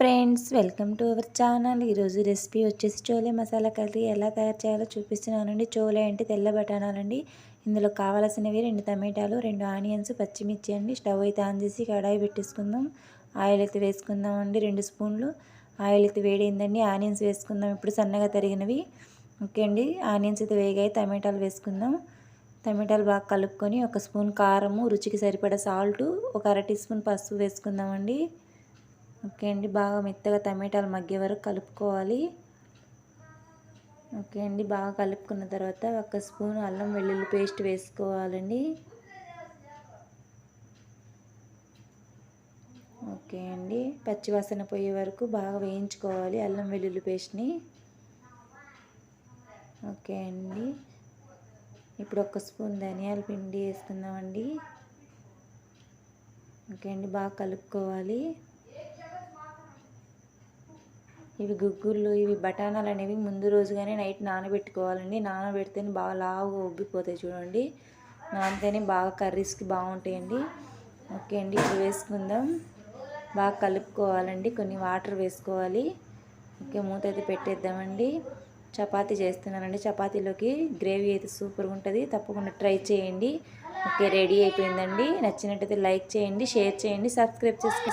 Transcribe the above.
Friends welcome to our channel. ఈరోజు recipe వచ్చేసి chole masala curry. ఎలా తయారు చేయాలో చూపిస్తున్నానండి. చోలే అంటే తెల్ల బఠానాలండి. ఇందులో కావాల్సినవి రెండు టమాటాలు రెండు ఆనియన్స్ పచ్చిమిర్చి అండి. స్టవ్ అయితే ఆన్ చేసి కడాయి పెట్టేసుకుందాం. ఆయిల్ అయితే వేసుకుందాం అండి రెండు స్పూన్లు. ఆయిల్ అయితే వేడైందండి. ఆనియన్స్ వేసుకుందాం. ఇప్పుడు సన్నగా తరిగినవి. ఓకే అండి. ఆనియన్స్ అయితే వేగాయి. టమాటాలు వేసుకుందాం. టమాటాలు బాగా కలుపుకొని ఒక స్పూన్ కారము రుచికి సరిపడా సాల్ట్ ఒక అర టీ స్పూన్ పసుపు వేసుకుందామండి. ఓకే అండి బాగా మెత్తగా టమాటాలు మగ్గే వరకు కలుపుకోవాలి. ఓకే అండి బాగా కలుపుకున్న తర్వాత ఒక స్పూన్ అల్లం వెల్లుల్లి పేస్ట్ వేసుకోవాలండి. ఓకే అండి పచ్చివాసన పోయే వరకు బాగా వేయించుకోవాలి అల్లం వెల్లుల్లి పేస్ట్ని. ఓకే అండి ఇప్పుడు ఒక స్పూన్ ధనియాల పిండి వేసుకుందామండి. ఓకే అండి బాగా కలుపుకోవాలి. ఇవి గుగ్గుళ్ళు ఇవి బఠానాలు అనేవి ముందు రోజుగానే నైట్ నానబెట్టుకోవాలండి. నానబెడితేనే బాగా లావుగా ఉబ్బిపోతాయి చూడండి. నానితేనే బాగా కర్రీస్కి బాగుంటాయండి. ఓకే అండి ఇప్పుడు వేసుకుందాం. బాగా కలుపుకోవాలండి. కొన్ని వాటర్ వేసుకోవాలి. ఓకే మూత అయితే పెట్టేద్దామండి. చపాతీ చేస్తున్నానండి. చపాతీలోకి గ్రేవీ అయితే సూపర్గా ఉంటుంది. తప్పకుండా ట్రై చేయండి. ఓకే రెడీ అయిపోయిందండి. నచ్చినట్టయితే లైక్ చేయండి షేర్ చేయండి సబ్స్క్రైబ్ చేసుకోండి.